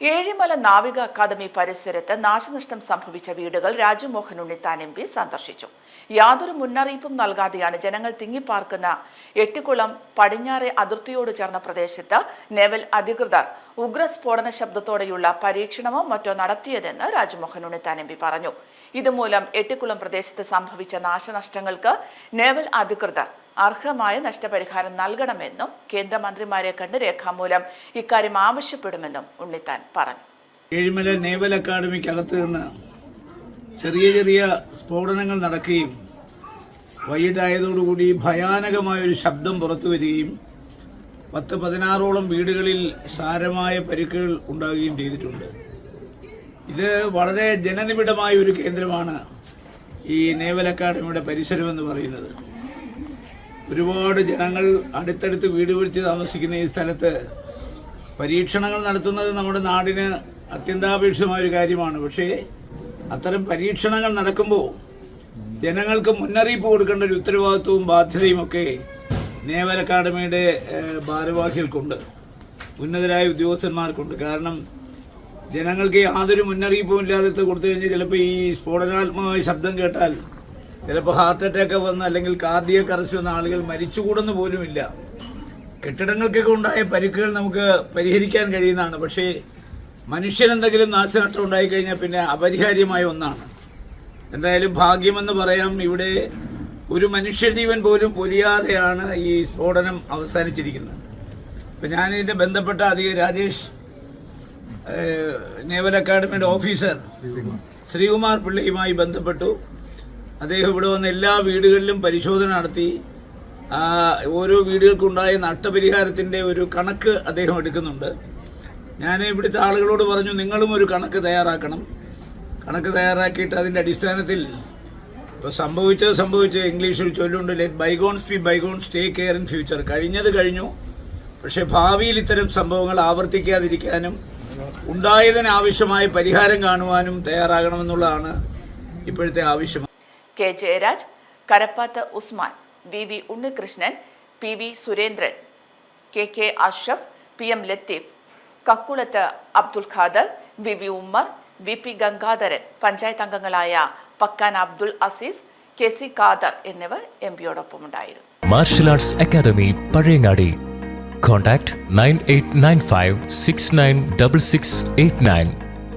ഏഴിമല നാവിക അക്കാദമി പരിസരത്ത് നാശനഷ്ടം സംഭവിച്ച വീടുകൾ രാജുമോഹൻ ഉണ്ണിത്താൻ എം പി സന്ദർശിച്ചു. യാതൊരു മുന്നറിയിപ്പും നൽകാതെയാണ് ജനങ്ങൾ തിങ്ങിപ്പാർക്കുന്ന എട്ടിക്കുളം പടിഞ്ഞാറെ അതിർത്തിയോട് ചേർന്ന പ്രദേശത്ത് നേവൽ അധികൃതർ ഉഗ്രസ്ഫോടന ശബ്ദത്തോടെയുള്ള പരീക്ഷണമോ മറ്റോ നടത്തിയതെന്ന് രാജ്മോഹൻ ഉണ്ണിത്താൻ എം പി പറഞ്ഞു. ഇതുമൂലം എട്ടിക്കുളം പ്രദേശത്ത് സംഭവിച്ച നാശനഷ്ടങ്ങൾക്ക് നേവൽ അധികൃതർ അർഹമായ നഷ്ടപരിഹാരം നൽകണമെന്നും കേന്ദ്രമന്ത്രിമാരെ കണ്ട് രേഖാമൂലം ഇക്കാര്യം ആവശ്യപ്പെടുമെന്നും ഉണ്ണിത്താൻ പറഞ്ഞു. ഏഴിമല നേവൽ അക്കാദമിക്കകത്ത് നിന്ന് ചെറിയ ചെറിയ സ്ഫോടനങ്ങൾ നടക്കുകയും വൈകിട്ടായതോടുകൂടി ഭയാനകമായൊരു ശബ്ദം പുറത്തു വരികയും പത്ത് പതിനാറോളം വീടുകളിൽ സാരമായ പരിക്കുകൾ ഉണ്ടാകുകയും ചെയ്തിട്ടുണ്ട്. ഇത് വളരെ ജനനിബിഡമായ ഒരു കേന്ദ്രമാണ് ഈ നേവൽ അക്കാദമിയുടെ പരിസരമെന്ന് പറയുന്നത്. ഒരുപാട് ജനങ്ങൾ അടുത്തടുത്ത് വീട് വിളിച്ച് താമസിക്കുന്ന ഈ സ്ഥലത്ത് പരീക്ഷണങ്ങൾ നടത്തുന്നത് നമ്മുടെ നാടിന് അത്യന്താപേക്ഷിതമായ ഒരു കാര്യമാണ്. പക്ഷേ അത്തരം പരീക്ഷണങ്ങൾ നടക്കുമ്പോൾ ജനങ്ങൾക്ക് മുന്നറിയിപ്പ് കൊടുക്കേണ്ട ഒരു ഉത്തരവാദിത്വവും ബാധ്യതയും ഒക്കെ നേവൽ അക്കാഡമിയുടെ ഭാരവാഹികൾക്കുണ്ട്. ഉന്നതരായ ഉദ്യോഗസ്ഥന്മാർക്കുണ്ട്. കാരണം ജനങ്ങൾക്ക് യാതൊരു മുന്നറിയിപ്പും ഇല്ലാതെ കൊടുത്തു കഴിഞ്ഞാൽ ചിലപ്പോൾ ഈ സ്ഫോടനാത്മകമായ ശബ്ദം കേട്ടാൽ ചിലപ്പോൾ ഹാർട്ട് അറ്റാക്ക് വന്ന് അല്ലെങ്കിൽ കാർഡിയക്ക് അറസ്റ്റ് വന്ന ആളുകൾ മരിച്ചുകൂടെന്ന് പോലുമില്ല കെട്ടിടങ്ങൾക്കൊക്കെ ഉണ്ടായ പരിക്കുകൾ നമുക്ക് പരിഹരിക്കാൻ കഴിയുന്നതാണ്. പക്ഷേ മനുഷ്യനെന്തെങ്കിലും നാശനഷ്ടം ഉണ്ടായിക്കഴിഞ്ഞാൽ പിന്നെ അപരിഹാര്യമായ ഒന്നാണ്. എന്തായാലും ഭാഗ്യമെന്ന് പറയാം. ഇവിടെ ഒരു മനുഷ്യജീവൻ പോലും പൊലിയാതെയാണ് ഈ സ്ഫോടനം അവസാനിച്ചിരിക്കുന്നത്. അപ്പം ഞാനിതിന്റെ ബന്ധപ്പെട്ട അധികം രാജേഷ് നേവൽ അക്കാഡമിയുടെ ഓഫീസർ ശ്രീകുമാർ പിള്ളയുമായി ബന്ധപ്പെട്ടു. അദ്ദേഹം ഇവിടെ വന്ന് എല്ലാ വീടുകളിലും പരിശോധന നടത്തി. ഓരോ വീടുകൾക്കുണ്ടായ നഷ്ടപരിഹാരത്തിന്റെ ഒരു കണക്ക് അദ്ദേഹം എടുക്കുന്നുണ്ട്. ഞാൻ ഇവിടുത്തെ ആളുകളോട് പറഞ്ഞു നിങ്ങളും ഒരു കണക്ക് തയ്യാറാക്കണം. കണക്ക് തയ്യാറാക്കിയിട്ട് അതിന്റെ അടിസ്ഥാനത്തിൽ ഇപ്പോൾ സംഭവിച്ചത് സംഭവിച്ച് ഇംഗ്ലീഷിൽ ചൊല്ലുണ്ട് let bygones be bygones take care in future കഴിഞ്ഞത് കഴിഞ്ഞു. പക്ഷേ ഭാവിയിൽ ഇത്തരം സംഭവങ്ങൾ ആവർത്തിക്കാതിരിക്കാനും ഉണ്ടായതിന് ആവശ്യമായ പരിഹാരം കാണുവാനും തയ്യാറാകണമെന്നുള്ളതാണ് ഇപ്പോഴത്തെ ആവശ്യം. K Jayaraj Karappath Usman V V Unnikrishnan P V Surendran K K Ashraf P M Latheef Kakkulath Abdul Khader V V Ummer V P Gangadharan panchayat അംഗങ്ങളായ പക്കാൻ അബ്ദുൽ അസീസ് കെ സി ഖാദർ എന്നിവർ M പിയോടൊപ്പമുണ്ടായിരുന്നു martial arts academy Pazhayangadi contact nine eight nine five six nine double six eight nine